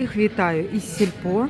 Всіх вітаю із сільпо.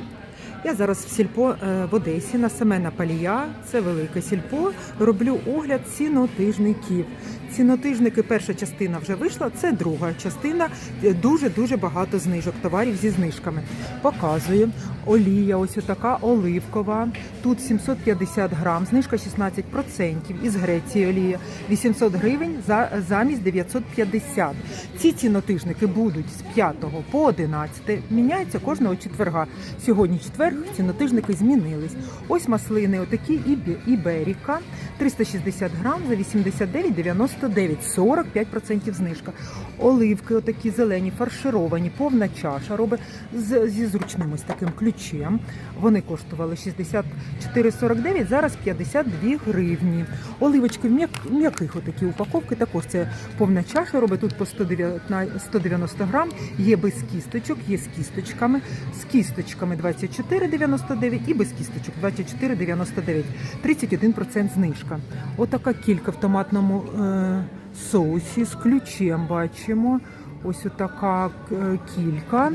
Я зараз в сільпо е, в Одесі на Семена Палія. Це велике сільпо. Роблю огляд цінотижників. Цінотижники, перша частина вже вийшла, це друга частина. Дуже дуже багато знижок, товарів зі знижками. Показую. Олія, ось така оливкова. Тут 750 грам, знижка 16%. Із Греції олія 800 гривень за замість 950. Ці цінотижники будуть з 5 по 11. Міняються кожного четверга. Сьогодні четверг, цінотижники змінились. Ось маслини, отакі Іберіка, 360 грам за 89,99, 45% знижка. Оливки, отакі зелені, фаршировані, повна чаша, робить з, зі зручним ось таким ключем. Вони коштували 64,49, зараз 52 гривні. Оливочки в м'яких отакі упаковки, також це повна чаша, робить тут по 190 грам, є без кісточок, є з кісточками. З кісточками 24,99 і без кісточок 24,99. 31% знижка. Отака кілька в томатному е, соусі з ключем бачимо. Ось отака е, кілька.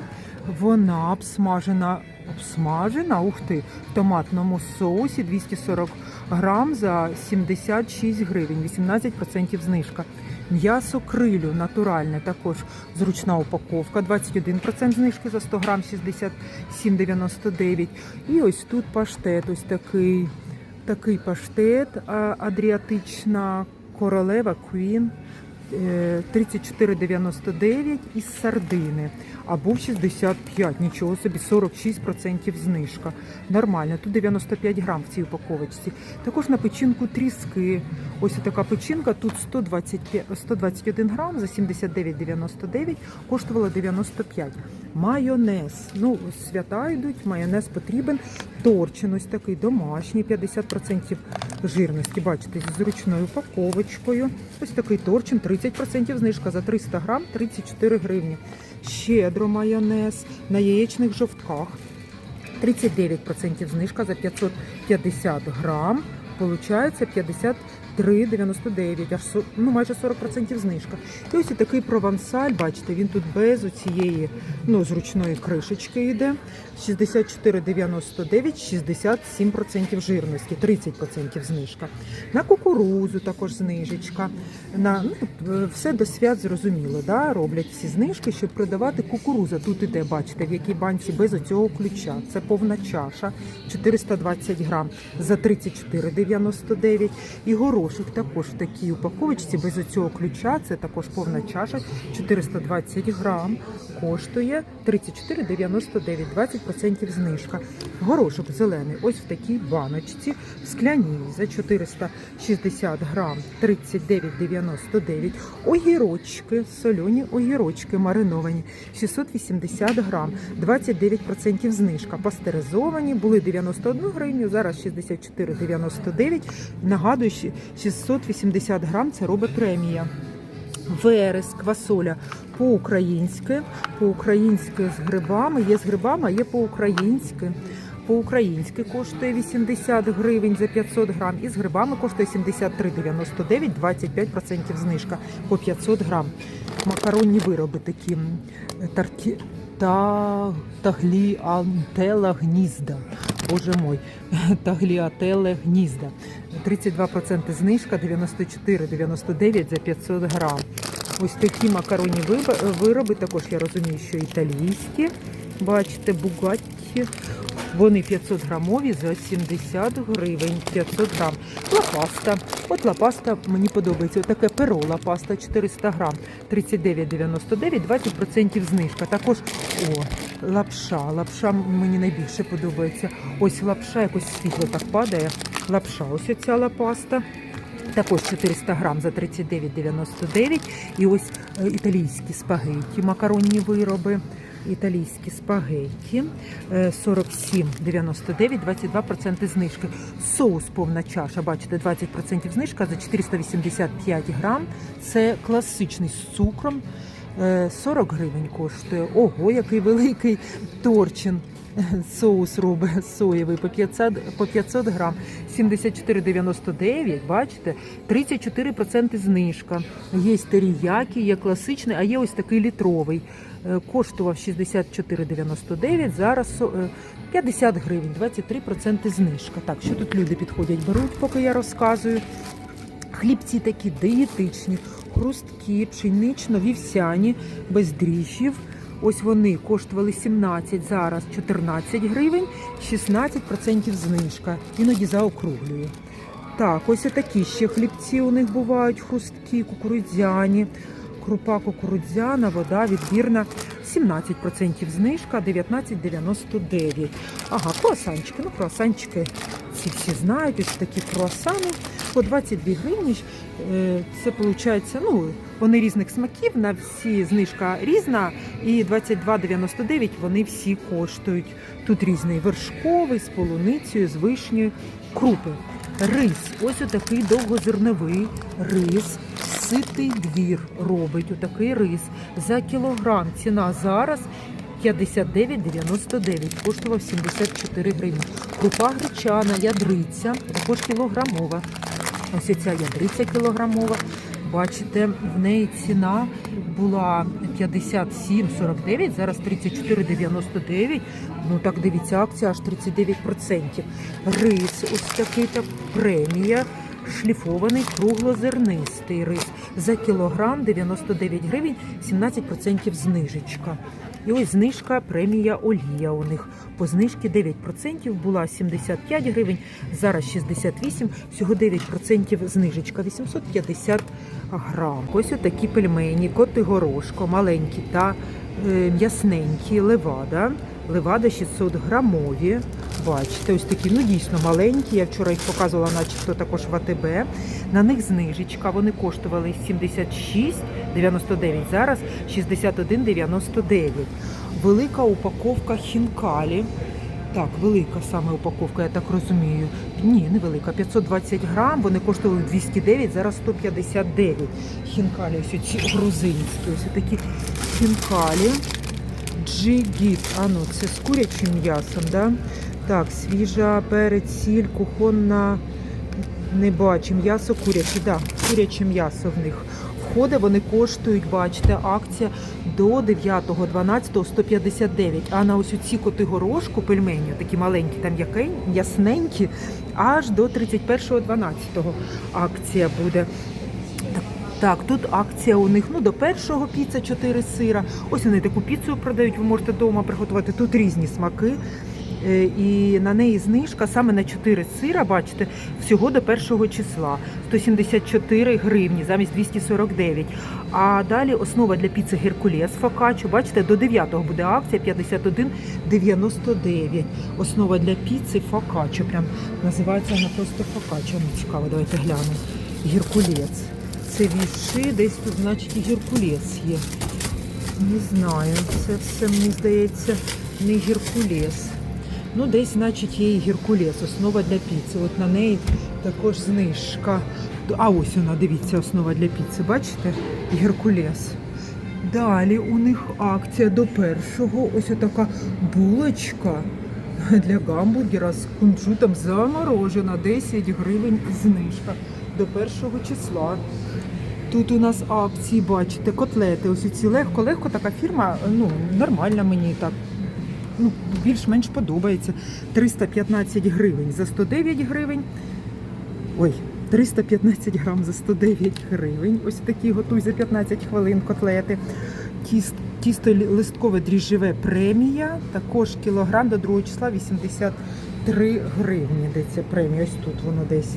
Вона обсмажена, обсмажена, ух ти, в томатному соусі 240 грам за 76 гривень, 18% знижка. М'ясо крилю натуральне, також зручна упаковка, 21% знижки за 100 грам, 67,99. І ось тут паштет, ось такий, такий паштет, адріатична королева Queen. Е, 34,99 із сардини. А був 65, нічого собі, 46% знижка. Нормально, тут 95 грам в цій упаковочці. Також на печінку тріски. Ось така печінка, тут 125, 121 грам за 79,99, коштувала 95. Майонез. Ну, свята йдуть, майонез потрібен. Торчин ось такий домашній, 50% жирності. Бачите, зі зручною упаковочкою. Ось такий торчин, 30% знижка за 300 грам, 34 гривні. Щедро майонез на яєчних жовтках. 39% знижка за 550 грам. Получається 53,99, аж ну, майже 40% знижка. І ось такий провансаль, бачите, він тут без оцієї ну, зручної кришечки йде. 64,99, 67% жирності, 30% знижка. На кукурузу також знижечка. На, ну, е, все до свят зрозуміло, да? роблять всі знижки, щоб продавати кукуруза. Тут іде, бачите, в якій банці без оцього ключа. Це повна чаша, 420 грам за 34,99. І горошок також в такій упаковочці без оцього ключа. Це також повна чаша, 420 грам. Коштує 34,99, 20% знижка. Горошок зелений, ось в такій баночці, в скляній за 460 грам, 39,99. Огірочки, солені огірочки мариновані, 680 грам, 29% знижка. Пастеризовані, були 91 гривню, зараз 64,99. Нагадую, 680 грам це робить премія. Верес, квасоля по-українськи, по-українськи з грибами, є з грибами, а є по-українськи. По-українськи коштує 80 гривень за 500 грам, і з грибами коштує 73,99, 25% знижка по 500 грам. Макаронні вироби такі тарті, та, тагліантела гнізда. Боже мой, тагліателе гнізда. 32% знижка, 94,99 за 500 грам. Ось такі макаронні вироби, також я розумію, що італійські. Бачите, бугатті. Вони 500 грамові за 70 гривень. 500 грам. Лапаста. От лапаста мені подобається. Отаке перо лапаста 400 грам. 39,99, 20% знижка. Також о, лапша. Лапша мені найбільше подобається. Ось лапша, якось світло так падає. Лапша, ось оця лапаста. Також 400 грам за 39,99. І ось е, італійські спагетті, макаронні вироби. Італійські спагетті е, 47,99, 22% знижки. Соус повна чаша, бачите, 20% знижка за 485 грам. Це класичний з цукром. Е, 40 гривень коштує. Ого, який великий торчин. Соус робить соєвий по 500, по 500 грам. 74,99, бачите, 34% знижка. Є теріякі, є класичний, а є ось такий літровий. е, коштував 64,99, зараз е, 50 гривень, 23% знижка. Так, що тут люди підходять, беруть, поки я розказую. Хлібці такі дієтичні, хрусткі, пшенично-вівсяні, без дріжджів. Ось вони коштували 17, зараз 14 гривень, 16% знижка. Іноді заокруглюю. Так, ось такі ще хлібці у них бувають хрусткі, кукурудзяні. Крупа кукурудзяна, вода відбірна 17% знижка, 19,99. Ага, круасанчики. Ну, круасанчики ці всі знають, ось такі круасани по 22 гривні. Е, Це виходить, ну, вони різних смаків, на всі знижка різна, і 22,99 вони всі коштують. Тут різний вершковий, з полуницею, з вишнею, крупи. Рис, ось отакий довгозерновий рис. Ситий двір робить отакий рис. За кілограм ціна зараз 59,99, коштував 74 гривні. Крупа гречана, ядриця, також кілограмова. Ось ця ядриця кілограмова. Бачите, в неї ціна була 57,49, зараз 34,99. Ну так дивіться, акція аж 39%. Рис, ось такий так премія. Шліфований круглозернистий рис за кілограм 99 гривень, 17% знижечка. І ось знижка премія олія у них. По знижці 9% була 75 гривень, зараз 68, всього 9% знижечка, 850 грам. Ось отакі пельмені, коти горошко, маленькі та е, м'ясненькі, левада. Левада 600 грамові. Бачите, ось такі, ну дійсно маленькі. Я вчора їх показувала, начебто також в АТБ. На них знижечка. Вони коштували 76,99, зараз 61,99. Велика упаковка хінкалі. Так, велика саме упаковка, я так розумію. Ні, не велика, 520 грам, вони коштували 209, зараз 159. Хінкалі, ось ці грузинські, ось такі хінкалі. Джигіт, а ну це з курячим м'ясом, да? Так, свіжа перець, сіль, кухонна, не бачу, м'ясо куряче, да, куряче м'ясо в них. Входи вони коштують, бачите, акція до 9.12 159. А на ось ці коти горошку, пельмені, такі маленькі, там м'ясненькі, аж до 31.12 акція буде. Так, тут акція у них ну до першого піца 4 сира. Ось вони таку піцу продають, ви можете вдома приготувати. Тут різні смаки. Е, І на неї знижка саме на 4 сира, бачите, всього до першого числа 174 гривні замість 249. А далі основа для піци Геркулес фокаччо, бачите, до 9-го буде акція 51,99. Основа для піци фокаччо, прям називається вона просто фокаччо. Ну, цікаво, давайте глянемо. Геркулес. Це віши, десь тут, значить, Геркулес є. Не знаю, це все, мені здається, не Геркулес. Ну, десь, значить, є і Геркулес, основа для піци. От на неї також знижка. А ось вона, дивіться, основа для піци, бачите? Геркулес. Далі у них акція до першого. Ось така булочка для гамбургера з кунжутом заморожена. 10 гривень знижка до першого числа. Тут у нас акції, бачите, котлети. Ось ці легко-легко така фірма, ну, нормальна мені так. Ну, більш-менш подобається. 315 гривень за 109 гривень. Ой, 315 грам за 109 гривень. Ось такі готуй за 15 хвилин котлети. Тіст, тісто листкове дріжджеве премія. Також кілограм до 2 числа 83 гривні. Де ця премія? Ось тут воно десь.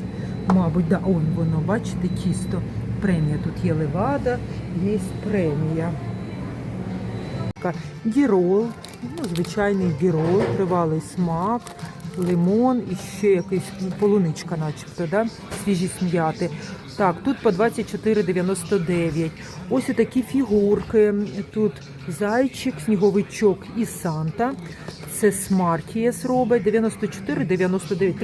Мабуть, да, он воно, бачите, тісто. Премія. Тут є левада, є премія. Гірол, ну, звичайний гірол, тривалий смак, лимон і ще якийсь ну, полуничка, начебто, да? свіжі см'яти. Так, тут по 24,99. Ось такі фігурки. Тут зайчик, сніговичок і Санта. Це Смартієс робить 94,99,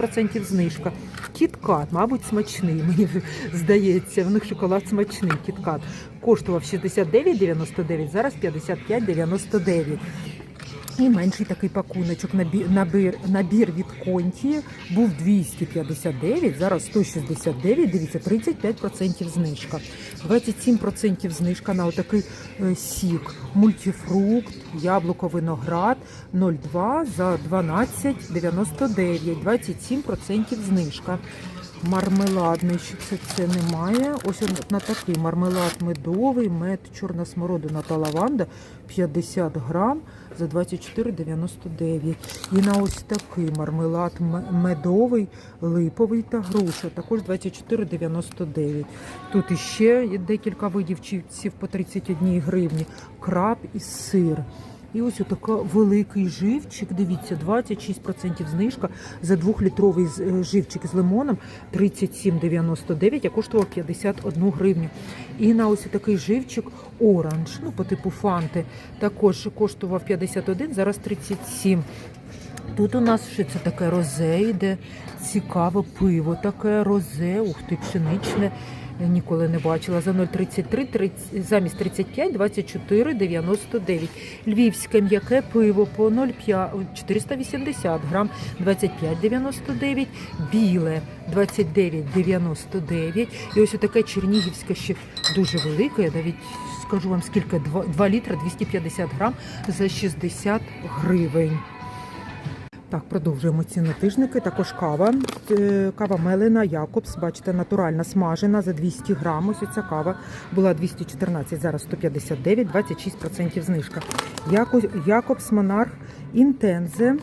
36% знижка. Кіткат, мабуть, смачний, мені здається. В них шоколад смачний. Кіткат коштував 69,99, зараз 55,99. І менший такий пакуночок, набір, набір, від Конті був 259, зараз 169, дивіться, 35% знижка. 27% знижка на отакий е, сік, мультифрукт, яблуко, виноград 0,2 за 12,99, 27% знижка. Мармеладний, це, це немає. Ось на такий мармелад медовий, мед, чорна смородина та лаванда 50 грам за 24,99. І на ось такий мармелад медовий, липовий та груша, також 24,99. Тут іще декілька видів чіпсів по 31 гривні, краб і сир. І ось отака великий живчик. Дивіться, 26% знижка за 2-літровий е, живчик з лимоном 37,99, а коштував 51 гривню. І на ось такий живчик оранж, ну по типу фанти, також коштував 51, зараз 37. Тут у нас що це таке розе йде, цікаве пиво, таке розе, ух ти, пшеничне. Ніколи не бачила. За 0,33 30, замість 35 24 99. Львівське м'яке пиво по 0,5 480 грам 25,99. Біле 29,99. І ось таке чернігівське ще дуже велике. Я навіть скажу вам скільки 2, 2 літра 250 грам за 60 гривень. Так, продовжуємо цінотижники. Також кава. Кава Мелена Якобс. Бачите, натуральна смажена за 200 грам. Ось ця кава була 214, зараз 159, 26% знижка. Яко- Якобс Монарх Інтензе.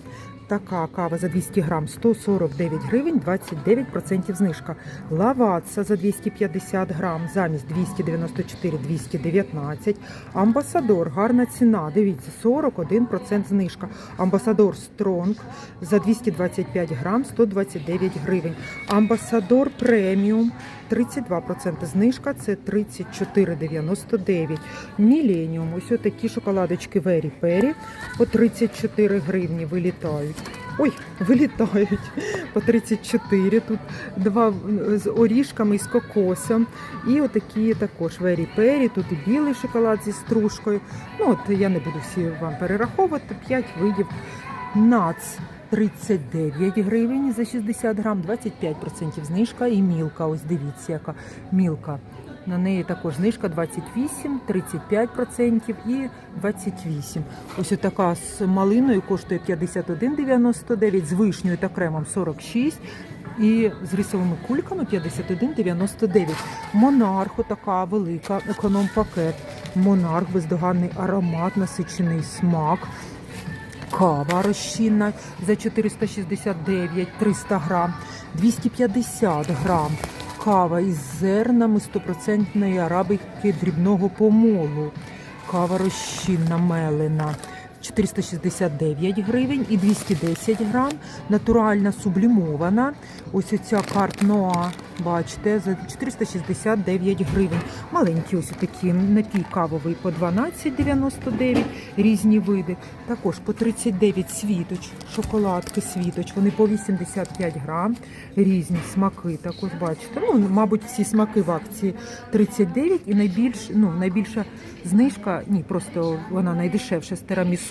Така кава за 200 грам 149 гривень, 29% знижка. Лаваца за 250 грам замість 294 219. Амбасадор, гарна ціна. Дивіться, 41% знижка. Амбасадор Стронг за 225 грам 129 гривень. Амбасадор преміум 32% знижка, це 34,99. Міленіум, ось такі шоколадочки Вері Пері по 34 гривні вилітають. Ой, вилітають по 34. Тут два з орішками і з кокосом. І отакі також Вері Пері. Тут і білий шоколад зі стружкою. Ну от я не буду всі вам перераховувати. 5 видів нац. 39 гривень за 60 грам, 25% знижка і мілка. Ось дивіться, яка мілка. На неї також знижка 28, 35% і 28. Ось така з малиною коштує 51,99, з вишнею та кремом 46 і з рисовими кульками 51,99. Монарх, така велика економ-пакет. Монарх, бездоганний аромат, насичений смак. Кава розчинна за 469 300 грам, 250 грам. Кава із зернами 100% арабики дрібного помолу. Кава розчинна мелена 469 гривень і 210 грам. Натуральна сублімована. Ось оця карт Ноа, бачите, за 469 гривень. Маленькі ось такі напій кавовий по 12,99 різні види. Також по 39 світоч, шоколадки світоч. Вони по 85 грам. Різні смаки. Також бачите. Ну, мабуть, всі смаки в акції 39 і найбільш, ну, найбільша знижка, ні, просто вона найдешевша з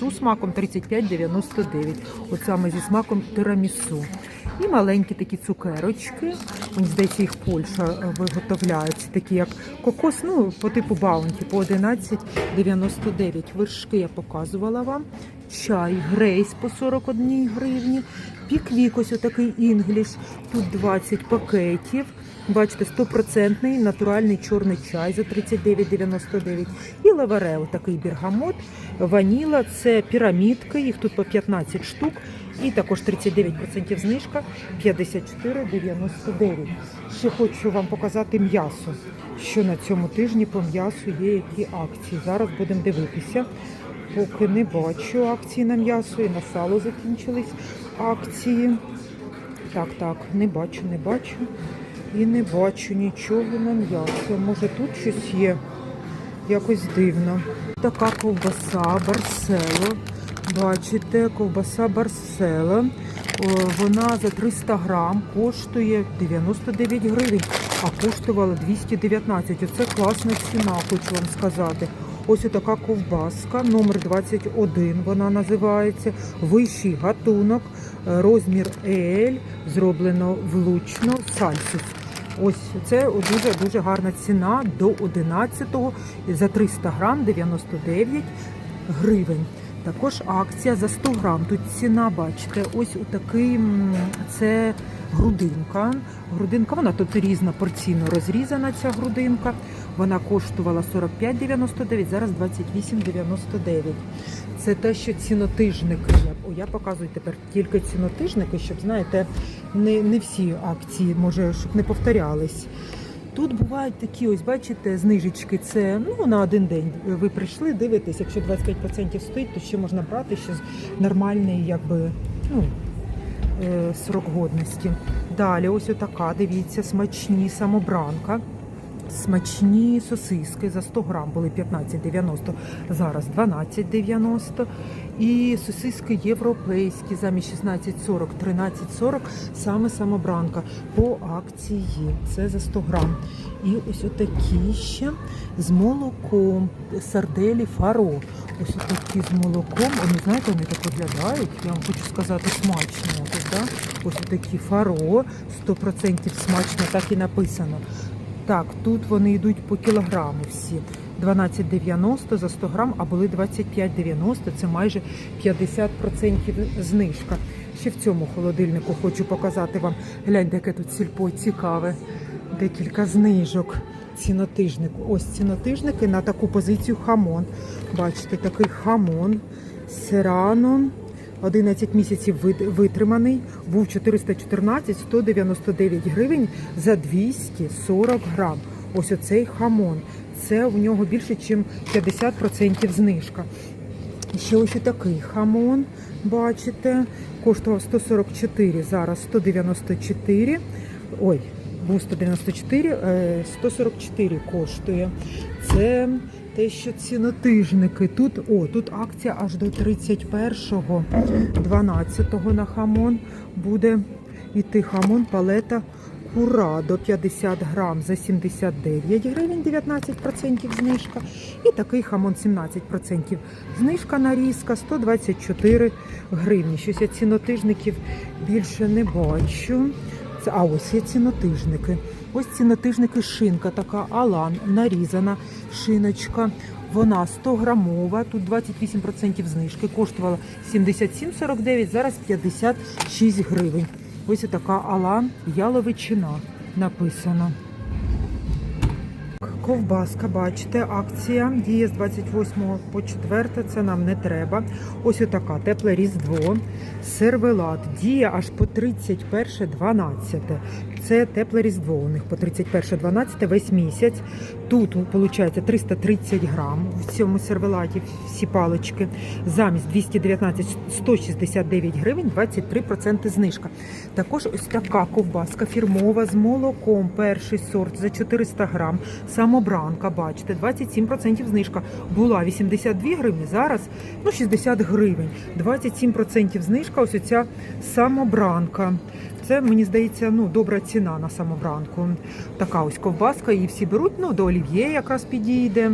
тирамісу смаком 35,99. От саме зі смаком тирамісу. І маленькі такі цукерочки. Мені здається, їх Польща е, виготовляє. Це такі як кокос, ну, по типу баунті, по 11,99. Вершки я показувала вам. Чай, грейс по 41 гривні. Піквік, ось отакий інгліш. Тут 20 пакетів. Бачите, стопроцентний натуральний чорний чай за 39,99. І лаварео, такий бергамот, ваніла, це пірамідки, їх тут по 15 штук. І також 39% знижка 54,99. Ще хочу вам показати м'ясо. Що на цьому тижні по м'ясу є які акції. Зараз будемо дивитися. Поки не бачу акції на м'ясо і на сало закінчились акції. Так, так, не бачу, не бачу. І не бачу нічого на м'ясо. Може тут щось є? Якось дивно. Така ковбаса Барсело. Бачите, ковбаса Барсело. Вона за 300 грам коштує 99 гривень, а коштувала 219. Оце класна ціна, хочу вам сказати. Ось така ковбаска, номер 21 вона називається. Вищий гатунок, розмір EL, зроблено влучно, сальсус. Ось це дуже дуже гарна ціна до 11-го за 300 грам 99 гривень. Також акція за 100 грам. Тут ціна, бачите, ось у такий це грудинка. Грудинка, вона тут різна порційно розрізана. Ця грудинка. Вона коштувала 45,99, зараз 28,99. Це те, що цінотижники. Я, показую тепер тільки цінотижники, щоб знаєте, не, не всі акції, може, щоб не повторялись. Тут бувають такі, ось бачите, знижечки. Це ну на один день. Ви прийшли, дивитесь, якщо 25% стоїть, то ще можна брати ще нормальний, якби ну, е, срок годності. Далі, ось отака, дивіться, смачні самобранка. Смачні сосиски за 100 грам були 15,90, зараз 12,90. І сосиски європейські замість 16,40, 13,40, саме самобранка по акції. Це за 100 грам. І ось отакі ще з молоком, сарделі фаро. Ось отакі з молоком. Вони, знаєте, вони так виглядають. Я вам хочу сказати, смачно. Ось, отакі фаро, 100% смачно, так і написано. Так, тут вони йдуть по кілограму всі. 12,90 за 100 грам, а були 25,90, це майже 50% знижка. Ще в цьому холодильнику хочу показати вам. Гляньте, яке тут сільпо цікаве. Декілька знижок. Цінотижник. Ось цінотижники на таку позицію хамон. Бачите, такий хамон. Серано. 11 місяців вит- витриманий, був 414, 199 гривень за 240 грам. Ось оцей хамон. Це в нього більше, ніж 50% знижка. Ще ось такий хамон, бачите, коштував 144, зараз 194. Ой, був 194, е, 144 коштує. Це те, що цінотижники. Тут, о, тут акція аж до 31-го, 12-го на хамон буде іти хамон палета Кура до 50 грам за 79 гривень, 19% знижка. І такий хамон 17% знижка нарізка 124 гривні. Щось я цінотижників більше не бачу. Це, а ось є цінотижники. Ось цінотижники шинка, така алан, нарізана шиночка. Вона 100 грамова, тут 28% знижки, коштувала 77,49, зараз 56 гривень. Ось така алан яловичина написано. Ковбаска, бачите, акція діє з 28 по 4, це нам не треба. Ось отака тепле різдво, сервелат, діє аж по 31.12. Це тепле різдво у них по 31.12 весь місяць. Тут, виходить, 330 грам в цьому сервелаті всі палички. Замість 219 169 гривень, 23% знижка. Також ось така ковбаска фірмова з молоком, перший сорт за 400 грам. Самобранка, бачите, 27% знижка. Була 82 гривні, зараз ну, 60 гривень. 27% знижка, ось оця самобранка. Це, мені здається, ну, добра ціна на самобранку. Така ось ковбаска, її всі беруть, ну, до олів'є якраз підійде.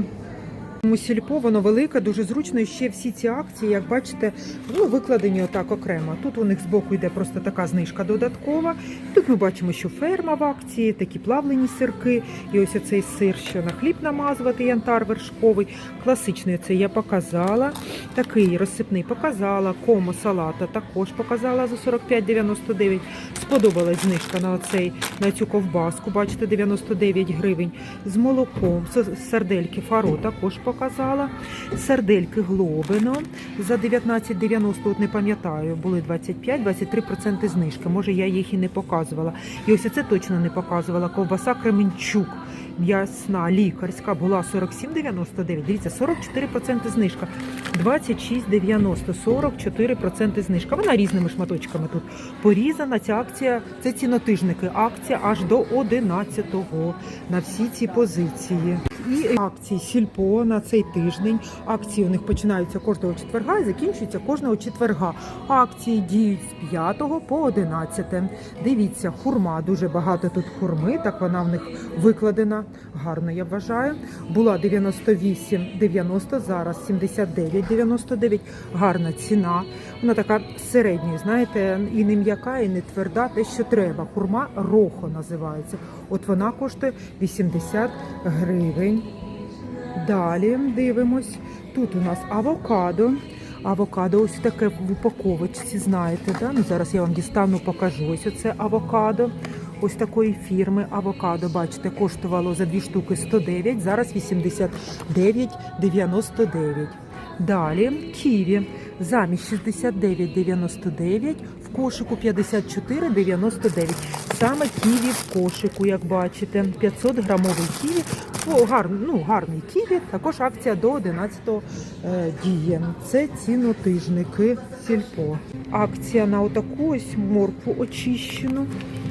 Сільпо, воно велике, дуже зручно. І ще всі ці акції, як бачите, ну, викладені отак окремо. Тут у них збоку йде просто така знижка додаткова. Тут ми бачимо, що ферма в акції, такі плавлені сирки. І ось оцей сир, що на хліб намазувати, янтар вершковий. Класичний це я показала. Такий розсипний показала. Комо салата також показала за 45,99. Сподобалась знижка на оцей на цю ковбаску. Бачите, 99 гривень. З молоком, сардельки фаро також показала. Сардельки глобино за 19,90, от не пам'ятаю, були 25-23% знижки. Може, я їх і не показувала. І ось це точно не показувала. Ковбаса Кременчук. М'ясна лікарська була 47,99. Дивіться, 44% знижка. 26,90, 44% знижка. Вона різними шматочками тут порізана. Ця акція, це цінотижники. Акція аж до 11-го на всі ці позиції. І акції Сільпо на цей тиждень. Акції у них починаються кожного четверга і закінчуються кожного четверга. Акції діють з 5 по 11. Дивіться, хурма дуже багато тут хурми. Так вона в них викладена. Гарно я вважаю. Була 98,90, зараз 79,99. Гарна ціна. Вона така середньої, знаєте, і не м'яка, і не тверда, те, що треба. Хурма рохо називається. От вона коштує 80 гривень. Далі дивимось. Тут у нас авокадо. Авокадо ось таке в упаковочці, знаєте, да? ну, зараз я вам дістану, покажу. Ось оце авокадо. Ось такої фірми авокадо, бачите, коштувало за дві штуки 109, зараз 89,99. Далі ківі замість 69,99, в кошику 54,99. Саме ківі в кошику, як бачите, 500 грамовий ківі. О, гар, ну, гарний ківі. Також акція до 11 е, діє. Це цінотижники сільпо. Акція на отаку ось моркву очищену.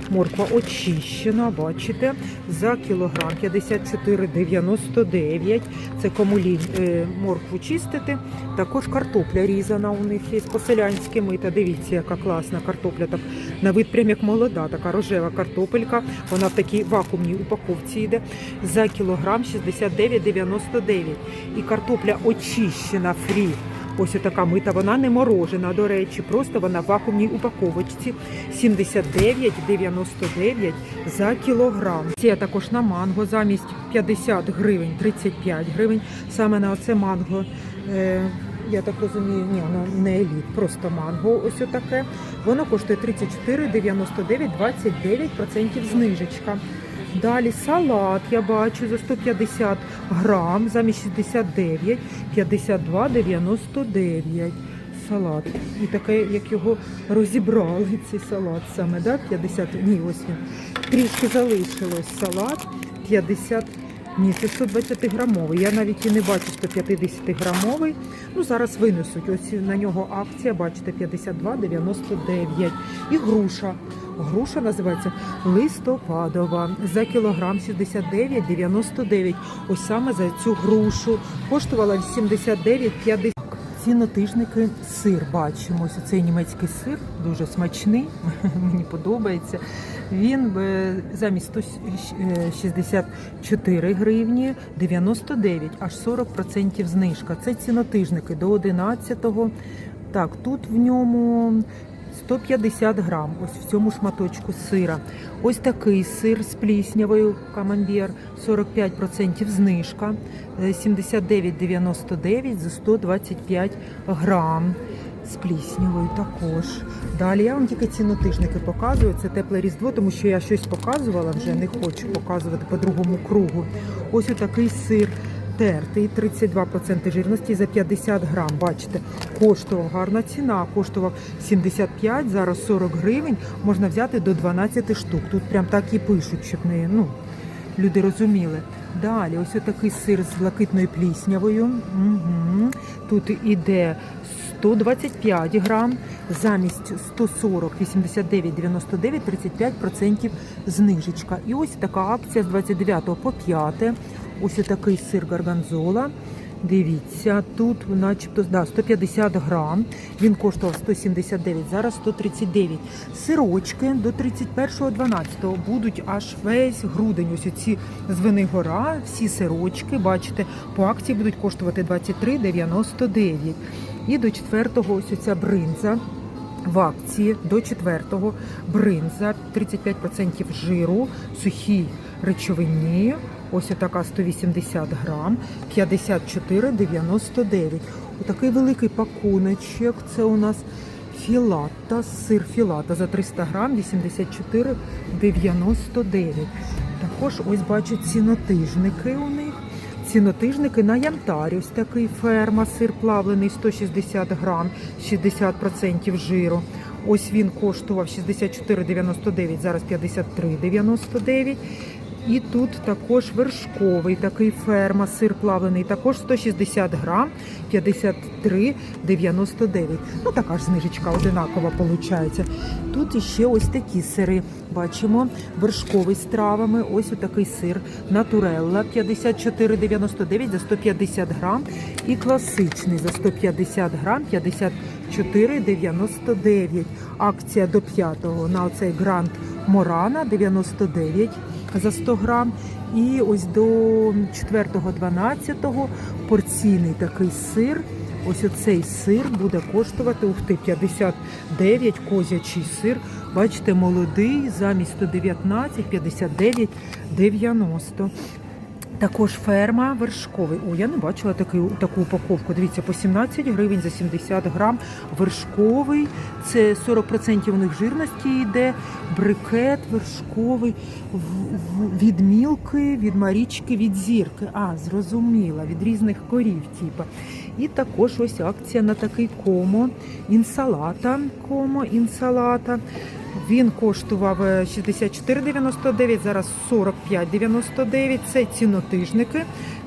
Морква очищена, бачите, за кілограм 54,99. Це кому е, моркву чистити. Також картопля різана у них є по-селянськи мита. Дивіться, яка класна картопля. Так на вид прям як молода, така рожева картопелька. Вона в такій вакуумній упаковці йде. За кілограм 69,99. І картопля очищена фрі. Ось така мита, вона не морожена, до речі, просто вона в вакуумній упаковочці 79,99 за кілограм. Це також на манго замість 50 гривень, 35 гривень. Саме на оце манго. Е, я так розумію, ні, воно не еліт, просто манго. Ось отаке. Воно коштує 34,99, 29% знижечка. Далі салат я бачу за 150 грам, замість 69, 52,99 салат. І таке, як його розібрали, цей салат саме, да? 50, ні, ось він. Трішки залишилось салат 50, ні, це 120 грамовий. Я навіть і не бачу 150 грамовий. Ну, зараз винесуть. Ось на нього акція, бачите, 52,99. І груша. Груша називається листопадова. За кілограм 69,99. Ось саме за цю грушу. Коштувала 89,50. Цінотижники сир бачимо. Цей німецький сир дуже смачний. Мені подобається. Він е, замість 164 гривні 99, аж 40% знижка. Це цінотижники до 11-го. Так, тут в ньому 150 грам, ось в цьому шматочку сира. Ось такий сир з пліснявою камамбір, 45% знижка, е, 79,99 за 125 грам. З пліснявою також. Далі я вам тільки цінотижники показую. Це тепле різдво, тому що я щось показувала, вже не хочу показувати по другому кругу. Ось отакий сир тертий, 32% жирності за 50 грам. Бачите, коштував гарна ціна, коштував 75, зараз 40 гривень. Можна взяти до 12 штук. Тут прям так і пишуть, щоб не ну, люди розуміли. Далі, ось отакий сир з блакитною пліснявою. Угу. Тут іде 125 грам, замість 140, 89,99, 35% знижечка. І ось така акція з 29 по 5. Ось такий сир гарганзола. Дивіться, тут начебто да, 150 грам. Він коштував 179, зараз 139. Сирочки до 31.12 будуть аж весь грудень. Ось ці з Винигора, всі сирочки, бачите, по акції будуть коштувати 23,99. І до 4-го ось ця бринза. В акції до 4-го бринза 35% жиру, сухій речовині. Ось така 180 грам, 54,99. Отакий великий пакуночок. Це у нас філата, сир філата за 300 грам, 84,99. Також ось бачу цінотижники у них. Цінотижники на янтарі. Ось такий ферма, сир плавлений 160 грам, 60% жиру. Ось він коштував 64,99, зараз 53,99. І тут також вершковий такий ферма, сир плавлений, також 160 грам, 53,99. Ну така ж знижечка одинакова виходить. Тут іще ось такі сири. Бачимо, вершковий з травами. Ось отакий сир Натурелла 54,99 за 150 грам. І класичний за 150 грам 54,99. Акція до 5-го на оцей Гранд Морана 99 за 100 грам. І ось до 4-12 порційний такий сир. Ось оцей сир буде коштувати ух ти, 59 козячий сир. Бачите, молодий, замість 119, 59, 90. Також ферма вершковий. О, я не бачила таку, таку упаковку. Дивіться, по 17 гривень за 70 грам. Вершковий. Це 40% у них жирності йде. Брикет вершковий від мілки, від марічки, від зірки. А, зрозуміла, від різних корів, типа. І також ось акція на такий комо. Інсалата. Комо, інсалата. Він коштував е, 64,99, зараз 45,99. Це цінотижники,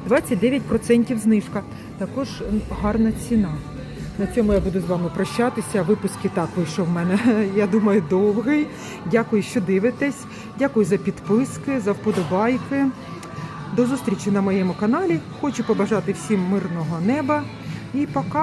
29% знижка. Також гарна ціна. На цьому я буду з вами прощатися. Випуск і так вийшов в мене, я думаю, довгий. Дякую, що дивитесь. Дякую за підписки, за вподобайки. До зустрічі на моєму каналі. Хочу побажати всім мирного неба і пока.